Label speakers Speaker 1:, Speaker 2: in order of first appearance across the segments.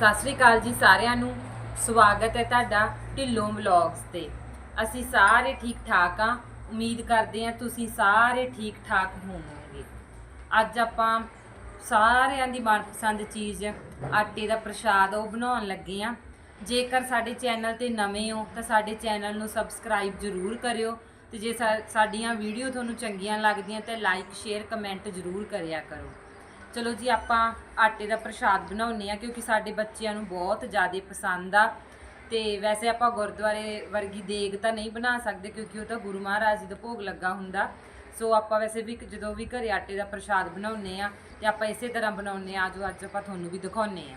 Speaker 1: ਸਤਿ ਸ੍ਰੀ ਅਕਾਲ ਜੀ ਸਾਰਿਆਂ ਨੂੰ। ਸਵਾਗਤ ਹੈ ਤੁਹਾਡਾ ਢਿੱਲੋਂ ਵਲੌਗਸ ਤੇ। ਅਸੀਂ ਸਾਰੇ ਠੀਕ ਠਾਕ ਆ ਉਮੀਦ ਕਰਦੇ ਹਾਂ ਤੁਸੀਂ ਸਾਰੇ ਠੀਕ ਠਾਕ ਹੋਵੋਗੇ। ਅੱਜ ਆਪਾਂ ਸਾਰਿਆਂ ਦੀ ਮਨਪਸੰਦ ਚੀਜ਼ ਆਟੇ ਦਾ ਪ੍ਰਸ਼ਾਦ ਉਹ ਬਣਾਉਣ ਲੱਗੇ ਆ ਜੇਕਰ ਸਾਡੇ ਚੈਨਲ ਤੇ ਨਵੇਂ ਹੋ ਤਾਂ ਸਾਡੇ ਚੈਨਲ ਨੂੰ ਸਬਸਕ੍ਰਾਈਬ ਜ਼ਰੂਰ ਕਰਿਓ ਤੇ ਜੇ ਸਾਡੀਆਂ ਵੀਡੀਓ ਤੁਹਾਨੂੰ ਚੰਗੀਆਂ ਲੱਗਦੀਆਂ ਤਾਂ ਲਾਈਕ, ਸ਼ੇਅਰ, ਕਮੈਂਟ ਜ਼ਰੂਰ ਕਰਿਆ ਕਰੋ। ਚਲੋ ਜੀ, ਆਪਾਂ ਆਟੇ ਦਾ ਪ੍ਰਸ਼ਾਦ ਬਣਾਉਨੇ ਆ ਕਿਉਂਕਿ ਸਾਡੇ ਬੱਚਿਆਂ ਨੂੰ ਬਹੁਤ ਜ਼ਿਆਦਾ ਪਸੰਦ ਆ। ਤੇ ਵੈਸੇ ਆਪਾਂ ਗੁਰਦੁਆਰੇ ਵਰਗੀ ਦੇਗ ਤਾਂ ਨਹੀਂ ਬਣਾ ਸਕਦੇ ਕਿਉਂਕਿ ਉਹ ਤਾਂ ਗੁਰੂ ਮਹਾਰਾਜ ਜੀ ਦਾ ਭੋਗ ਲੱਗਾ ਹੁੰਦਾ। ਸੋ ਆਪਾਂ ਵੈਸੇ ਵੀ ਜਦੋਂ ਵੀ ਘਰੇ ਆਟੇ ਦਾ ਪ੍ਰਸ਼ਾਦ ਬਣਾਉਨੇ ਆ ਤੇ ਆਪਾਂ ਇਸੇ ਤਰ੍ਹਾਂ ਬਣਾਉਨੇ ਆ ਜੋ ਅੱਜ ਆਪਾਂ ਤੁਹਾਨੂੰ ਵੀ ਦਿਖਾਉਨੇ ਆ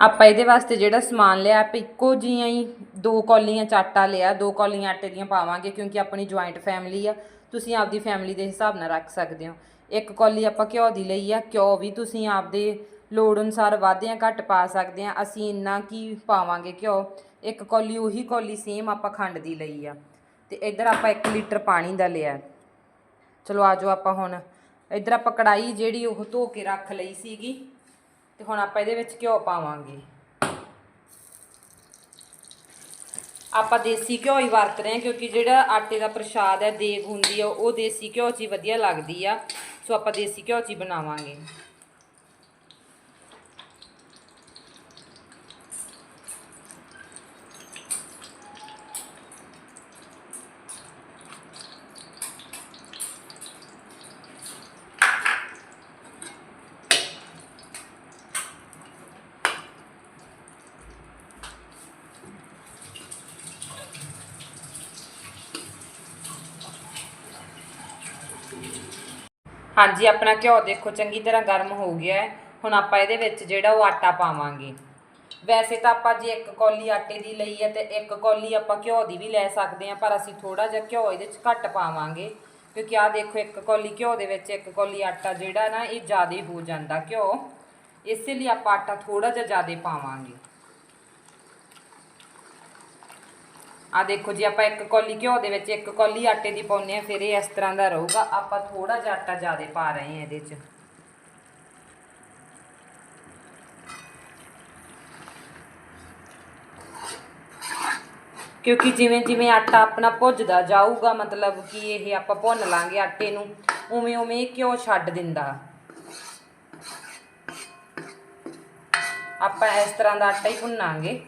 Speaker 1: ਆਪਾਂ ਇਹਦੇ ਵਾਸਤੇ ਜਿਹੜਾ ਸਮਾਨ ਲਿਆ, ਆਪਾਂ ਇੱਕੋ ਜੀਆਂ ਹੀ ਦੋ ਕੌਲੀਆਂ ਚ ਆਟਾ ਲਿਆ, ਦੋ ਕੌਲੀਆਂ ਆਟੇ ਦੀਆਂ ਪਾਵਾਂਗੇ ਕਿਉਂਕਿ ਆਪਣੀ ਜੁਆਇੰਟ ਫੈਮਿਲੀ ਆ। ਤੁਸੀਂ ਆਪਦੀ ਫੈਮਿਲੀ ਦੇ ਹਿਸਾਬ ਨਾਲ ਰੱਖ ਸਕਦੇ ਹੋ। ਇੱਕ ਕੌਲੀ ਆਪਾਂ ਘਿਓ ਦੀ ਲਈ ਆ, ਘਿਓ ਵੀ ਤੁਸੀਂ ਆਪਦੇ ਲੋੜ ਅਨੁਸਾਰ ਵੱਧ ਜਾਂ ਘੱਟ ਪਾ ਸਕਦੇ ਆ, ਅਸੀਂ ਇੰਨਾ ਕੀ ਪਾਵਾਂਗੇ ਘਿਓ? ਇੱਕ ਕੌਲੀ ਉਹੀ ਕੌਲੀ ਸੇਮ ਆਪਾਂ ਖੰਡ ਦੀ ਲਈ ਆ। ਤੇ ਇੱਧਰ ਆਪਾਂ 1 ਲੀਟਰ ਪਾਣੀ ਦਾ ਲਿਆ। ਚਲੋ ਆਜੋ ਆਪਾਂ ਹੁਣ। ਇੱਧਰ ਆਪਾਂ ਕੜਾਈ ਜਿਹੜੀ ਉਹ ਧੋ ਕੇ ਰੱਖ ਲਈ ਸੀਗੀ। ਤੇ ਹੁਣ ਆਪਾਂ ਇਹਦੇ ਵਿੱਚ ਘਿਓ ਪਾਵਾਂਗੇ। ਆਪਾਂ ਦੇਸੀ ਘਿਓ ਹੀ ਵਰਤ ਰਹੇ ਹਾਂ, ਕਿਉਂਕਿ ਜਿਹੜਾ ਆਟੇ ਦਾ ਪ੍ਰਸ਼ਾਦ ਹੈ, ਦੇਗ ਹੁੰਦੀ ਆ, ਉਹ ਦੇਸੀ ਘਿਓ 'ਚ ਹੀ ਵਧੀਆ ਲੱਗਦੀ ਆ। ਸੋ ਆਪਾਂ ਦੇਸੀ ਘਿਓ 'ਚ ਹੀ ਬਣਾਵਾਂਗੇ। ਹਾਂਜੀ, ਆਪਣਾ ਘਿਓ ਦੇਖੋ, ਚੰਗੀ ਤਰ੍ਹਾਂ ਗਰਮ ਹੋ ਗਿਆ ਹੈ। ਹੁਣ ਆਪਾਂ ਇਹਦੇ ਵਿੱਚ ਜਿਹੜਾ ਉਹ ਆਟਾ ਪਾਵਾਂਗੇ। ਵੈਸੇ ਤਾਂ ਆਪਾਂ ਜੇ ਇੱਕ ਕੌਲੀ ਆਟੇ ਦੀ ਲਈ ਹੈ ਤੇ ਇੱਕ ਕੌਲੀ ਆਪਾਂ ਘਿਓ ਦੀ ਵੀ ਲੈ ਸਕਦੇ ਹਾਂ, ਪਰ ਅਸੀਂ ਥੋੜਾ ਜਿਹਾ ਘਿਓ ਇਹਦੇ ਵਿੱਚ ਘੱਟ ਪਾਵਾਂਗੇ। ਕਿਉਂਕਿ ਆਹ ਦੇਖੋ, ਇੱਕ ਕੌਲੀ ਘਿਓ ਦੇ ਵਿੱਚ, ਇੱਕ ਕੌਲੀ ਆਟਾ ਜਿਹੜਾ ਨਾ, ਇਹ ਜ਼ਿਆਦਾ ਹੋ ਜਾਂਦਾ ਘਿਓ। ਇਸੇ ਲਈ ਆਪਾਂ ਆਟਾ ਥੋੜਾ ਜਿਹਾ ਜ਼ਿਆਦਾ ਪਾਵਾਂਗੇ। ਆ ਦੇਖੋ ਜੀ, ਆਪਾਂ ਇੱਕ ਕੌਲੀ ਘਿਓ ਦੇ ਵਿੱਚ ਇੱਕ ਕੌਲੀ ਆਟੇ ਦੀ ਪਾਉਂਦੇ ਆ ਫਿਰ ਇਹ ਇਸ ਤਰ੍ਹਾਂ ਦਾ ਰਹੂਗਾ। ਆਪਾਂ ਥੋੜਾ ਜਿਹਾ ਆਟਾ ਜ਼ਿਆਦਾ ਪਾ ਰਹੇ ਹਾਂ ਇਹਦੇ 'ਚ। ਕਿਉਂਕਿ ਜਿਵੇਂ ਜਿਵੇਂ ਆਟਾ ਆਪਣਾ ਭੁੱਜਦਾ ਜਾਊਗਾ, ਮਤਲਬ ਕਿ ਇਹ ਆਪਾਂ ਭੁੰਨ ਲਾਂਗੇ ਆਟੇ ਨੂੰ, ਉਵੇਂ ਉਵੇਂ ਇਹ ਘਿਓ ਛੱਡ ਦਿੰਦਾ। ਆਪਾਂ ਇਸ ਤਰ੍ਹਾਂ ਦਾ ਆਟਾ ਹੀ ਭੁੰਨਾਂਗੇ।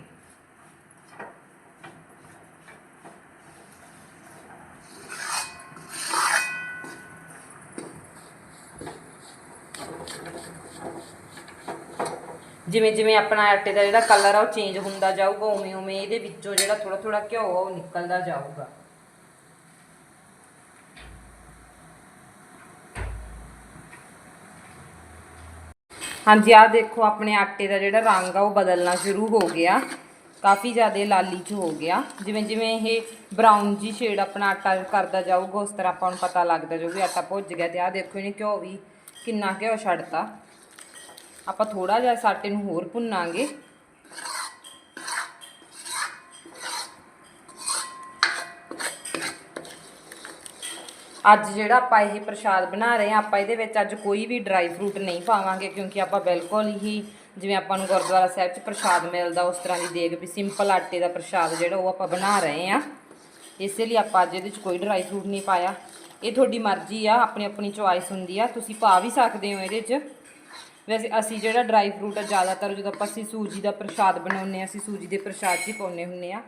Speaker 1: ਜਿਵੇਂ ਜਿਵੇਂ ਆਪਣਾ ਆਟੇ ਦਾ ਜਿਹੜਾ ਕਲਰ ਆ ਉਹ ਚੇਂਜ ਹੁੰਦਾ ਜਾਊਗਾ, ਉਵੇਂ ਉਵੇਂ ਇਹਦੇ ਵਿੱਚੋਂ ਜਿਹੜਾ ਥੋੜਾ ਥੋੜਾ ਘਿਓ ਆ ਉਹ ਨਿਕਲਦਾ ਜਾਊਗਾ। ਹਾਂਜੀ, ਆਹ ਦੇਖੋ ਆਪਣੇ ਆਟੇ ਦਾ ਜਿਹੜਾ ਰੰਗ ਆ ਉਹ ਬਦਲਣਾ ਸ਼ੁਰੂ ਹੋ ਗਿਆ। ਕਾਫੀ ਜ਼ਿਆਦਾ ਲਾਲੀ ਚ ਹੋ ਗਿਆ। ਜਿਵੇਂ ਜਿਵੇਂ ਇਹ ਬਰਾਊਨ ਜੀ ਸ਼ੇਡ ਆਪਣਾ ਆਟਾ ਕਰਦਾ ਜਾਊਗਾ, ਉਸ ਤਰ੍ਹਾਂ ਆਪਾਂ ਨੂੰ ਪਤਾ ਲੱਗਦਾ ਜਾਊ ਵੀ ਆਟਾ ਭੁੱਜ ਗਿਆ ਤੇ ਆਹ ਦੇਖੋ ਇਹਨੇ ਘਿਓ ਵੀ ਕਿੰਨਾ ਘਿਓ ਛੱਡਤਾ। ਆਪਾਂ ਥੋੜਾ ਜਿਹਾ ਇਸ ਆਟੇ ਨੂੰ ਹੋਰ ਭੁੰਨਾਂਗੇ। ਅੱਜ ਜਿਹੜਾ ਆਪਾਂ ਇਹ ਪ੍ਰਸ਼ਾਦ ਬਣਾ ਰਹੇ ਹਾਂ, ਆਪਾਂ ਇਹਦੇ ਵਿੱਚ ਅੱਜ ਕੋਈ ਵੀ ਡਰਾਈ ਫਰੂਟ ਨਹੀਂ ਪਾਵਾਂਗੇ, ਕਿਉਂਕਿ ਆਪਾਂ ਬਿਲਕੁਲ ਹੀ ਜਿਵੇਂ ਆਪਾਂ ਨੂੰ ਗੁਰਦੁਆਰਾ ਸਾਹਿਬ 'ਚ ਪ੍ਰਸ਼ਾਦ ਮਿਲਦਾ, ਉਸ ਤਰ੍ਹਾਂ ਦੀ ਦੇਗ ਵੀ ਸਿੰਪਲ ਆਟੇ ਦਾ ਪ੍ਰਸ਼ਾਦ ਜਿਹੜਾ ਉਹ ਆਪਾਂ ਬਣਾ ਰਹੇ ਹਾਂ। ਇਸੇ ਲਈ ਆਪਾਂ ਅੱਜ ਇਹਦੇ 'ਚ ਕੋਈ ਡਰਾਈ ਫਰੂਟ ਨਹੀਂ ਪਾਇਆ। ਇਹ ਤੁਹਾਡੀ ਮਰਜ਼ੀ ਆ ਆਪਣੀ ਆਪਣੀ ਚੁਆਇਸ ਹੁੰਦੀ ਆ। ਤੁਸੀਂ ਪਾ ਵੀ ਸਕਦੇ ਹੋ ਇਹਦੇ 'ਚ। ਵੈਸੇ ਅਸੀਂ ਜਿਹੜਾ ਡਰਾਈ ਫਰੂਟ ਆ ਜ਼ਿਆਦਾਤਰ ਜਦੋਂ ਆਪਾਂ ਅਸੀਂ ਸੂਜੀ ਦਾ ਪ੍ਰਸ਼ਾਦ ਬਣਾਉਂਦੇ ਆ ਅਸੀਂ ਸੂਜੀ ਦੇ ਪ੍ਰਸ਼ਾਦ 'ਚ ਹੀ ਪਾਉਂਦੇ ਹੁੰਦੇ ਆ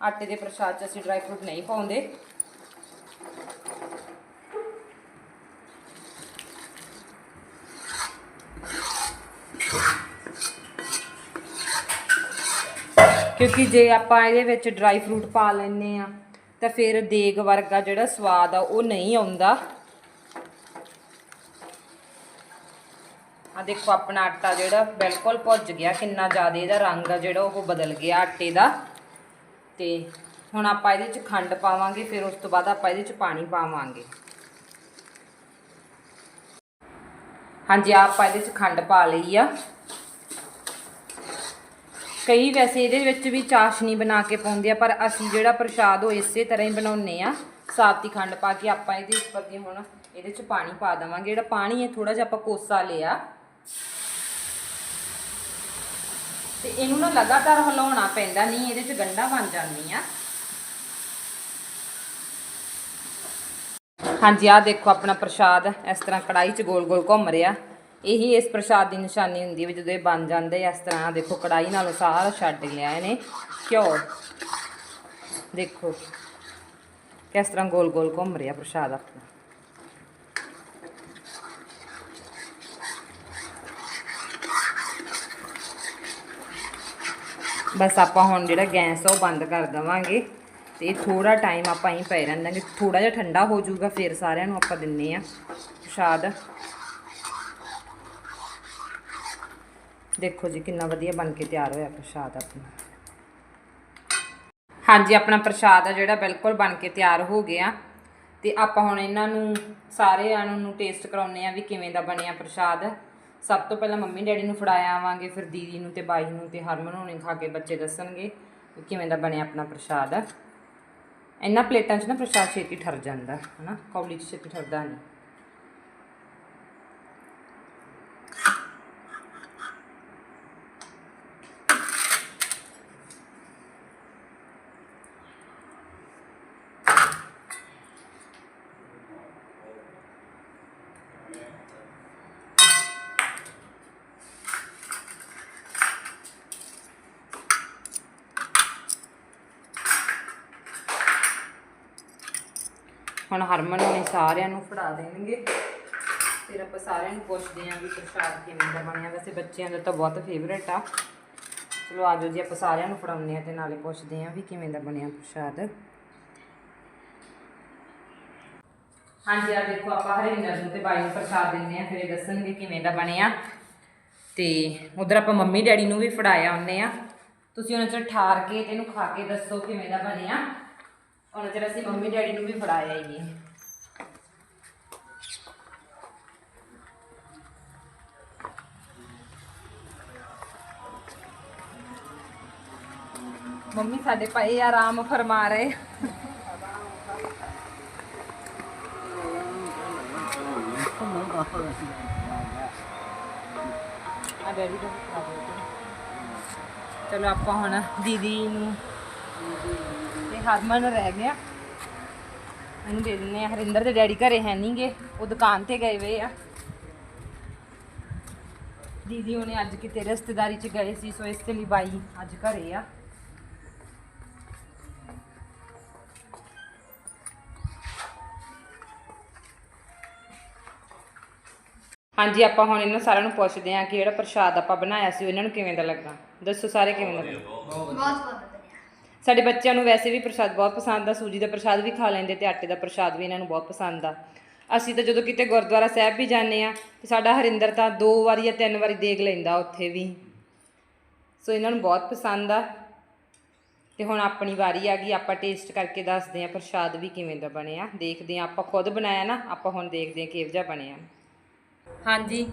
Speaker 1: ਆਟੇ ਦੇ ਪ੍ਰਸ਼ਾਦ 'ਚ ਅਸੀਂ ਡਰਾਈ ਫਰੂਟ ਨਹੀਂ ਪਾਉਂਦੇ। ਕਿਉਂਕਿ ਜੇ ਆਪਾਂ ਇਹਦੇ ਵਿੱਚ ਡਰਾਈ ਫਰੂਟ ਪਾ ਲੈਨੇ ਆ ਤਾਂ ਫਿਰ ਦੇਗ ਵਰਗਾ ਜਿਹੜਾ ਸਵਾਦ ਆ ਉਹ ਨਹੀਂ ਆਉਂਦਾ। ਆ ਦੇਖੋ, ਆਪਣਾ ਆਟਾ ਜਿਹੜਾ ਬਿਲਕੁਲ ਭੁੱਜ ਗਿਆ, ਕਿੰਨਾ ਜ਼ਿਆਦਾ ਇਹਦਾ ਰੰਗ ਆ ਜਿਹੜਾ, ਉਹ ਬਦਲ ਗਿਆ ਆਟੇ ਦਾ। ਤੇ ਹੁਣ ਆਪਾਂ ਇਹਦੇ ਚ ਖੰਡ ਪਾਵਾਂਗੇ, ਫਿਰ ਉਸ ਤੋਂ ਬਾਅਦ ਆਪਾਂ ਇਹਦੇ ਚ ਪਾਣੀ ਪਾਵਾਂਗੇ। ਹਾਂਜੀ ਆਪਾਂ ਇਹਦੇ ਚ ਖੰਡ ਪਾ ਲਈ ਆ। ਕਈ ਵੈਸੇ ਇਹਦੇ ਵਿੱਚ ਵੀ ਚਾਸ਼ਨੀ ਬਣਾ ਕੇ ਪਾਉਂਦੇ ਆ, ਪਰ ਅਸੀਂ ਜਿਹੜਾ ਪ੍ਰਸ਼ਾਦ ਉਹ ਇਸੇ ਤਰ੍ਹਾਂ ਹੀ ਬਣਾਉਂਦੇ ਆ। ਸਾਤੀ ਖੰਡ ਪਾ ਕੇ ਆਪਾਂ ਇਹਦੇ ਉੱਪਰ ਦੀ ਹੁਣ ਇਹਦੇ ਚ ਪਾਣੀ ਪਾ ਦੇਵਾਂਗੇ। ਜਿਹੜਾ ਪਾਣੀ ਹੈ ਥੋੜਾ ਜਿਹਾ ਆਪਾਂ ਕੋਸਾ ਲਿਆ। ਤੇ ਇਹਨੂੰ ਨਾ ਲਗਾਤਾਰ ਹਿਲਾਉਣਾ ਪੈਂਦਾ ਨਹੀਂ, ਇਹਦੇ 'ਚ ਗੰਢਾਂ ਬਣ ਜਾਂਦੀਆਂ। ਹਾਂਜੀ, ਆਹ ਦੇਖੋ ਆਪਣਾ ਪ੍ਰਸ਼ਾਦ, ਇਸ ਤਰ੍ਹਾਂ ਕੜਾਈ 'ਚ ਗੋਲ-ਗੋਲ ਘੁੰਮ ਰਿਹਾ। ਇਹੀ ਇਸ ਪ੍ਰਸ਼ਾਦ ਦੀ ਨਿਸ਼ਾਨੀ ਹੁੰਦੀ ਹੈ ਵੀ ਜਦੋਂ ਇਹ ਬਣ ਜਾਂਦੇ ਇਸ ਤਰ੍ਹਾਂ ਦੇਖੋ ਕੜਾਈ ਨਾਲੋਂ ਸਾਰਾ ਛੱਡ ਲਿਆ ਇਹਨੇ। ਘਿਓ। ਦੇਖੋ ਕਿਸ ਤਰ੍ਹਾਂ ਗੋਲ-ਗੋਲ ਘੁੰਮ ਰਿਹਾ ਪ੍ਰਸ਼ਾਦ ਆਪਣਾ। ਬਸ ਆਪਾਂ ਹੁਣ ਜਿਹੜਾ ਗੈਸ ਆ ਉਹ ਬੰਦ ਕਰ ਦਵਾਂਗੇ ਤੇ ਥੋੜਾ ਟਾਈਮ ਆਪਾਂ ਹੀ ਪਏ ਕਿ ਥੋੜਾ ਜਿਹਾ ਠੰਡਾ ਹੋ ਜਾਊਗਾ, ਫਿਰ ਸਾਰਿਆਂ ਨੂੰ ਆਪਾਂ ਦਿੰਨੇ ਆ ਪ੍ਰਸ਼ਾਦ। ਦੇਖੋ ਜੀ ਕਿੰਨਾ ਵਧੀਆ ਬਣ ਕੇ ਤਿਆਰ ਹੋਇਆ ਪ੍ਰਸ਼ਾਦ ਆਪਣਾ। ਹਾਂਜੀ, ਆਪਣਾ ਪ੍ਰਸ਼ਾਦ ਆ ਜਿਹੜਾ ਬਿਲਕੁਲ ਬਣ ਕੇ ਤਿਆਰ ਹੋ ਗਿਆ। ਤੇ ਆਪਾਂ ਹੁਣ ਇਹਨਾਂ ਨੂੰ ਸਾਰਿਆਂ ਨੂੰ ਟੇਸਟ ਕਰਾਉਨੇ ਆ ਵੀ ਕਿਵੇਂ ਦਾ ਬਣਿਆ ਪ੍ਰਸ਼ਾਦ। ਸਭ ਤੋਂ ਪਹਿਲਾਂ ਮੰਮੀ ਡੈਡੀ ਨੂੰ ਫੜਾਇਆ ਆਵਾਂਗੇ, ਫਿਰ ਦੀਦੀ ਨੂੰ ਤੇ ਬਾਈ ਨੂੰ ਤੇ ਹਰਮਨ ਹੋਣੀ ਖਾ ਕੇ ਬੱਚੇ ਦੱਸਣਗੇ ਵੀ ਕਿਵੇਂ ਦਾ ਬਣਿਆ ਆਪਣਾ ਪ੍ਰਸ਼ਾਦ। ਇਹਨਾਂ ਪਲੇਟਾਂ 'ਚ ਨਾ ਪ੍ਰਸ਼ਾਦ ਛੇਤੀ ਠਰ ਜਾਂਦਾ, ਹਨਾ? ਕੌਲੀ 'ਚ ਛੇਤੀ ਠਰਦਾ ਨਹੀਂ ਹੁਣ ਹਰਮਨ ਨੇ ਸਾਰਿਆਂ ਨੂੰ ਫੜਾ ਦੇਣਗੇ। ਫਿਰ ਆਪਾਂ ਸਾਰਿਆਂ ਨੂੰ ਪੁੱਛਦੇ ਆਂ ਵੀ ਪ੍ਰਸ਼ਾਦ ਕਿਵੇਂ ਦਾ ਬਣਿਆ। ਵੈਸੇ ਬੱਚਿਆਂ ਦਾ ਤਾਂ ਬਹੁਤ ਫੇਵਰੇਟ ਆ। ਚਲੋ ਆਜੋ ਜੀ, ਆਪਾਂ ਸਾਰਿਆਂ ਨੂੰ ਫੜਾਉਂਦੇ ਆ ਤੇ ਨਾਲੇ ਪੁੱਛਦੇ ਆਂ ਵੀ ਕਿਵੇਂ ਦਾ ਬਣਿਆ ਪ੍ਰਸ਼ਾਦ। ਹਾਂਜੀ, ਆ ਦੇਖੋ, ਆਪਾਂ ਹਰਿੰਦਰ ਨੂੰ ਤੇ ਬਾਈ ਨੂੰ ਪ੍ਰਸ਼ਾਦ ਦਿੰਦੇ ਆ ਫਿਰ ਇਹ ਦੱਸਣਗੇ ਕਿਵੇਂ ਦਾ ਬਣਿਆ। ਤੇ ਉਧਰ ਆਪਾਂ ਮੰਮੀ ਡੈਡੀ ਨੂੰ ਵੀ ਫੜਾਇਆ ਉਹਨੇ ਆ। ਤੁਸੀਂ ਉਹਨਾਂ ਚਿਰ ਠਾਰ ਕੇ ਤੇ ਇਹਨੂੰ ਖਾ ਕੇ ਦੱਸੋ ਕਿਵੇਂ ਦਾ ਬਣਿਆ। ਉਹਨਾਂ ਚਿਰ ਅਸੀਂ ਮੰਮੀ ਡੈਡੀ ਨੂੰ ਵੀ ਫੜਾਇਆ ਹੀ ਨਹੀਂ। ਮੰਮੀ, ਸਾਡੇ ਭਾਈ ਆਰਾਮ ਫਰਮਾ ਰਹੇ। ਆ ਡੈਡੀ ਦਾ ਚਲੋ ਆਪਾਂ ਹੁਣ ਦੀਦੀ ਨੂੰ ਤੇ ਹਰਮਨ ਰਹਿ ਗਿਆ। ਇਹਨੂੰ ਦੇ ਦਿੰਨੇ ਆ ਹਰਿੰਦਰ ਦੇ ਡੈਡੀ ਘਰੇ ਹੈ ਨਹੀਂਗੇ ਉਹ ਦੁਕਾਨ ਤੇ ਗਏ ਵੇ ਆ। ਦੀਦੀ ਉਹਨੇ ਅੱਜ ਕਿਤੇ ਰਿਸ਼ਤੇਦਾਰੀ ਚ ਗਏ ਸੀ ਸੋ ਇਸ ਲਈ ਬਾਈ ਅੱਜ ਘਰੇ ਆ। ਹਾਂਜੀ ਆਪਾਂ ਹੁਣ ਇਹਨਾਂ ਸਾਰਿਆਂ ਨੂੰ ਪੁੱਛਦੇ ਹਾਂ ਕਿ ਜਿਹੜਾ ਪ੍ਰਸ਼ਾਦ ਆਪਾਂ ਬਣਾਇਆ ਸੀ ਉਹ ਇਹਨਾਂ ਨੂੰ ਕਿਵੇਂ ਦਾ ਲੱਗਾ? ਦੱਸੋ ਸਾਰੇ ਕਿਵੇਂ ਦਾ ਲੱਗਾ?
Speaker 2: ਬਹੁਤ ਬਹੁਤ
Speaker 1: ਸਾਡੇ ਬੱਚਿਆਂ ਨੂੰ ਵੈਸੇ ਵੀ ਪ੍ਰਸ਼ਾਦ ਬਹੁਤ ਪਸੰਦ ਆ, ਸੂਜੀ ਦਾ ਪ੍ਰਸ਼ਾਦ ਵੀ ਖਾ ਲੈਂਦੇ ਤੇ ਆਟੇ ਦਾ ਪ੍ਰਸ਼ਾਦ ਵੀ ਇਹਨਾਂ ਨੂੰ ਬਹੁਤ ਪਸੰਦ ਆ। ਅਸੀਂ ਤਾਂ ਜਦੋਂ ਕਿਤੇ ਗੁਰਦੁਆਰਾ ਸਾਹਿਬ ਵੀ ਜਾਂਦੇ ਆ ਤੇ ਸਾਡਾ ਹਰਿੰਦਰ ਤਾਂ ਦੋ ਵਾਰੀ ਜਾਂ ਤਿੰਨ ਵਾਰੀ ਦੇਖ ਲੈਂਦਾ ਉੱਥੇ ਵੀ। ਸੋ ਇਹਨਾਂ ਨੂੰ ਬਹੁਤ ਪਸੰਦ ਆ। ਤੇ ਹੁਣ ਆਪਣੀ ਵਾਰੀ ਆ ਗਈ, ਆਪਾਂ ਟੇਸਟ ਕਰਕੇ ਦੱਸਦੇ ਆ ਪ੍ਰਸ਼ਾਦ ਵੀ ਕਿਵੇਂ ਦਾ ਬਣਿਆ। ਦੇਖਦੇ ਆ ਆਪਾਂ ਖੁਦ ਬਣਾਇਆ ਨਾ, ਆਪਾਂ ਹੁਣ ਦੇਖਦੇ ਆ ਕਿਹੋ ਜਿਹਾ ਬਣਿਆ। ਹਾਂਜੀ,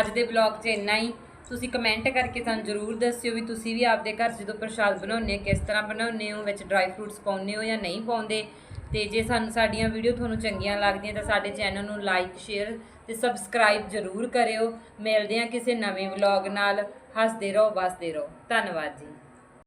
Speaker 1: ਅੱਜ ਦੇ ਬਲੌਗ 'ਚ ਇੰਨਾ ਹੀ। ਤੁਸੀਂ ਕਮੈਂਟ ਕਰਕੇ ਸਾਨੂੰ ਜਰੂਰ ਦੱਸਿਓ ਵੀ ਤੁਸੀਂ ਵੀ ਆਪਦੇ ਘਰ ਜਦੋਂ ਪ੍ਰਸ਼ਾਦ ਬਣਾਉਂਦੇ ਹੋ, ਕਿਸ ਤਰ੍ਹਾਂ ਬਣਾਉਂਦੇ ਹੋ, ਵਿੱਚ ਡਰਾਈ ਫਰੂਟਸ ਪਾਉਂਦੇ ਹੋ ਜਾਂ ਨਹੀਂ ਪਾਉਂਦੇ। ਤੇ ਜੇ ਸਾਨੂੰ ਸਾਡੀਆਂ ਵੀਡੀਓ ਤੁਹਾਨੂੰ ਚੰਗੀਆਂ ਲੱਗਦੀਆਂ ਤਾਂ ਸਾਡੇ ਚੈਨਲ ਨੂੰ ਲਾਈਕ ਸ਼ੇਅਰ ਤੇ ਸਬਸਕ੍ਰਾਈਬ ਜਰੂਰ ਕਰਿਓ। ਮਿਲਦੇ ਹਾਂ ਕਿਸੇ ਨਵੇਂ ਵਲੌਗ ਨਾਲ। ਹੱਸਦੇ ਰਹੋ, ਵਸਦੇ ਰਹੋ। ਧੰਨਵਾਦ ਜੀ।